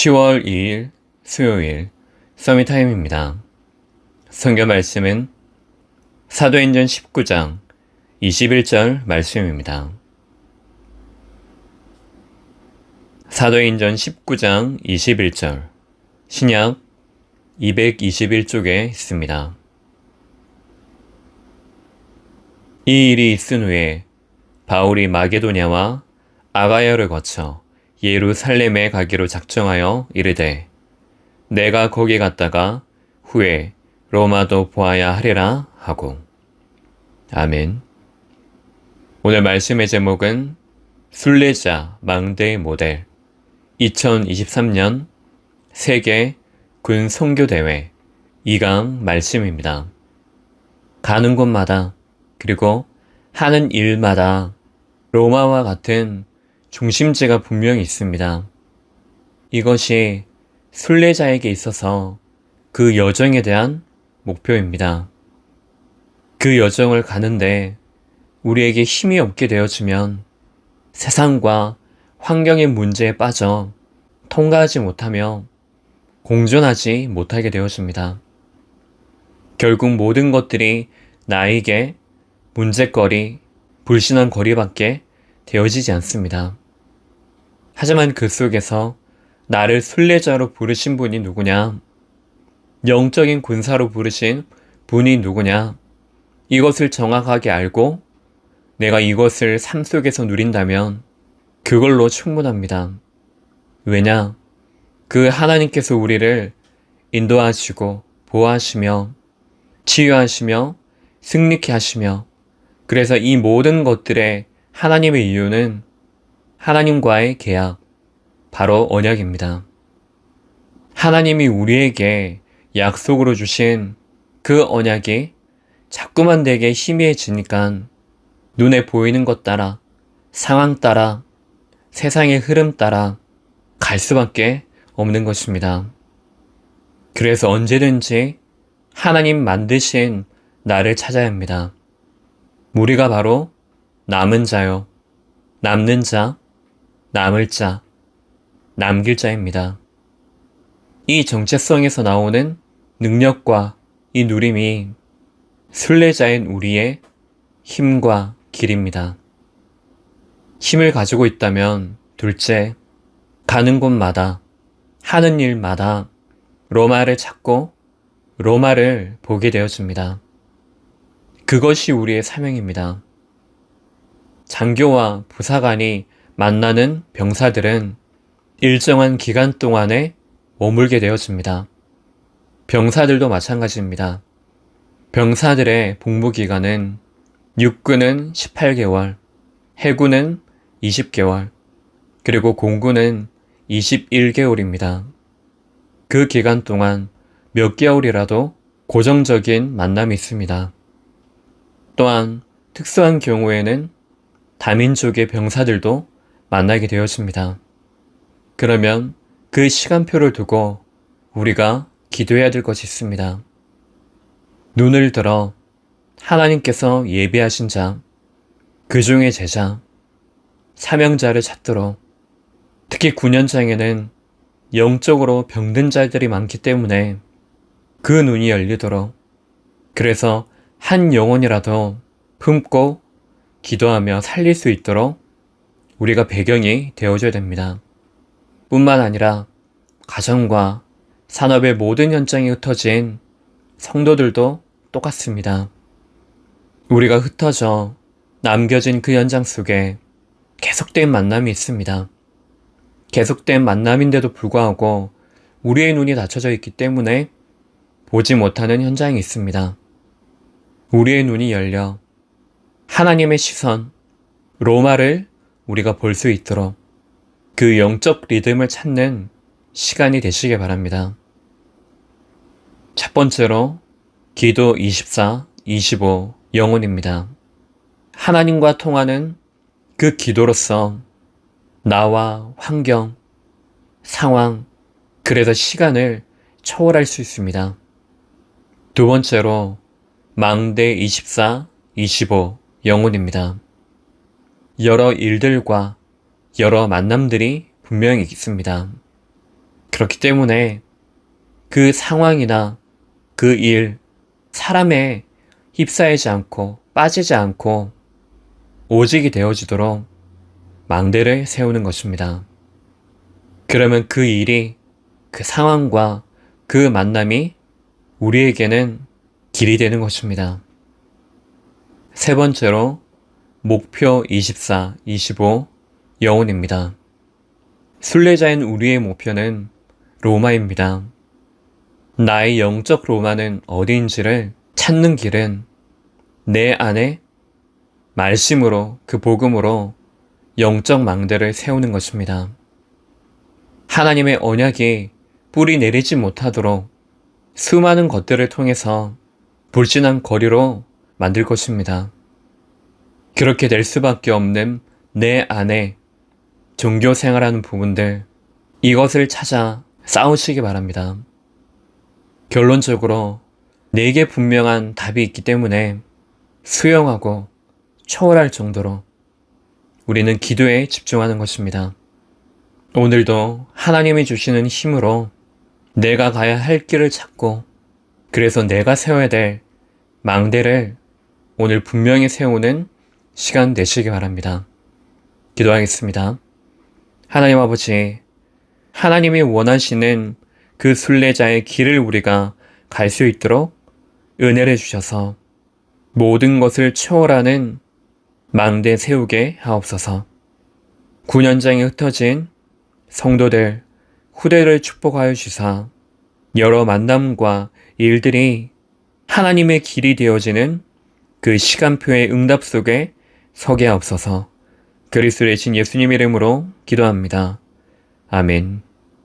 10월 2일 수요일 서밋타임입니다. 성경 말씀은 사도행전 19장 21절 말씀입니다. 사도행전 19장 21절 신약 221쪽에 있습니다. 이 일이 있은 후에 바울이 마게도냐와 아가야를 거쳐 예루살렘에 가기로 작정하여 이르되 내가 거기 갔다가 후에 로마도 보아야 하리라 하고 아멘. 오늘 말씀의 제목은 순례자 망대 모델 2023년 세계 군 선교대회 2강 말씀입니다. 가는 곳마다 그리고 하는 일마다 로마와 같은 중심지가 분명히 있습니다. 이것이 순례자에게 있어서 그 여정에 대한 목표입니다. 그 여정을 가는데 우리에게 힘이 없게 되어지면 세상과 환경의 문제에 빠져 통과하지 못하며 공존하지 못하게 되어집니다. 결국 모든 것들이 나에게 문제거리, 불신한 거리밖에 되어지지 않습니다. 하지만 그 속에서 나를 순례자로 부르신 분이 누구냐? 영적인 군사로 부르신 분이 누구냐? 이것을 정확하게 알고 내가 이것을 삶 속에서 누린다면 그걸로 충분합니다. 왜냐? 그 하나님께서 우리를 인도하시고 보호하시며 치유하시며 승리케 하시며 그래서 이 모든 것들의 하나님의 이유는 하나님과의 계약, 바로 언약입니다. 하나님이 우리에게 약속으로 주신 그 언약이 자꾸만 내게 희미해지니까 눈에 보이는 것 따라, 상황 따라, 세상의 흐름 따라 갈 수밖에 없는 것입니다. 그래서 언제든지 하나님 만드신 나를 찾아야 합니다. 우리가 바로 남은 자요, 남는 자, 남을 자, 남길 자입니다. 이 정체성에서 나오는 능력과 이 누림이 순례자인 우리의 힘과 길입니다. 힘을 가지고 있다면 둘째, 가는 곳마다, 하는 일마다 로마를 찾고 로마를 보게 되어집니다. 그것이 우리의 사명입니다. 장교와 부사관이 만나는 병사들은 일정한 기간 동안에 머물게 되어집니다. 병사들도 마찬가지입니다. 병사들의 복무 기간은 육군은 18개월, 해군은 20개월, 그리고 공군은 21개월입니다. 그 기간 동안 몇 개월이라도 고정적인 만남이 있습니다. 또한 특수한 경우에는 다민족의 병사들도 만나게 되어집니다. 그러면 그 시간표를 두고 우리가 기도해야 될 것이 있습니다. 눈을 들어 하나님께서 예비하신 자, 그 중의 제자, 사명자를 찾도록 특히 9년장에는 영적으로 병든 자들이 많기 때문에 그 눈이 열리도록 그래서 한 영혼이라도 품고 기도하며 살릴 수 있도록 우리가 배경이 되어줘야 됩니다. 뿐만 아니라 가정과 산업의 모든 현장이 흩어진 성도들도 똑같습니다. 우리가 흩어져 남겨진 그 현장 속에 계속된 만남이 있습니다. 계속된 만남인데도 불구하고 우리의 눈이 닫혀져 있기 때문에 보지 못하는 현장이 있습니다. 우리의 눈이 열려 하나님의 시선, 로마를 우리가 볼 수 있도록 그 영적 리듬을 찾는 시간이 되시길 바랍니다. 첫 번째로 기도 24, 25 영혼입니다. 하나님과 통하는 그 기도로서 나와 환경, 상황, 그래서 시간을 초월할 수 있습니다. 두 번째로 망대 24, 25 영혼입니다. 여러 일들과 여러 만남들이 분명히 있습니다. 그렇기 때문에 그 상황이나 그 일, 사람에 휩싸이지 않고 빠지지 않고 오직이 되어지도록 망대를 세우는 것입니다. 그러면 그 일이, 그 상황과 그 만남이 우리에게는 길이 되는 것입니다. 세 번째로 목표 24, 25 영혼입니다. 순례자인 우리의 목표는 로마입니다. 나의 영적 로마는 어디인지를 찾는 길은 내 안에 말씀으로 그 복음으로 영적 망대를 세우는 것입니다. 하나님의 언약이 뿌리 내리지 못하도록 수많은 것들을 통해서 불진한 거리로 만들 것입니다. 그렇게 될 수밖에 없는 내 안에 종교 생활하는 부분들, 이것을 찾아 싸우시기 바랍니다. 결론적으로 내게 분명한 답이 있기 때문에 수용하고 초월할 정도로 우리는 기도에 집중하는 것입니다. 오늘도 하나님이 주시는 힘으로 내가 가야 할 길을 찾고 그래서 내가 세워야 될 망대를 오늘 분명히 세우는 시간 되시기 바랍니다. 기도하겠습니다. 하나님 아버지, 하나님이 원하시는 그 순례자의 길을 우리가 갈 수 있도록 은혜를 주셔서 모든 것을 초월하는 망대 세우게 하옵소서. 9년장에 흩어진 성도들, 후대를 축복하여 주사 여러 만남과 일들이 하나님의 길이 되어지는 그 시간표의 응답 속에 서게 하옵소서. 그리스도의 신 예수님 이름으로 기도합니다. 아멘.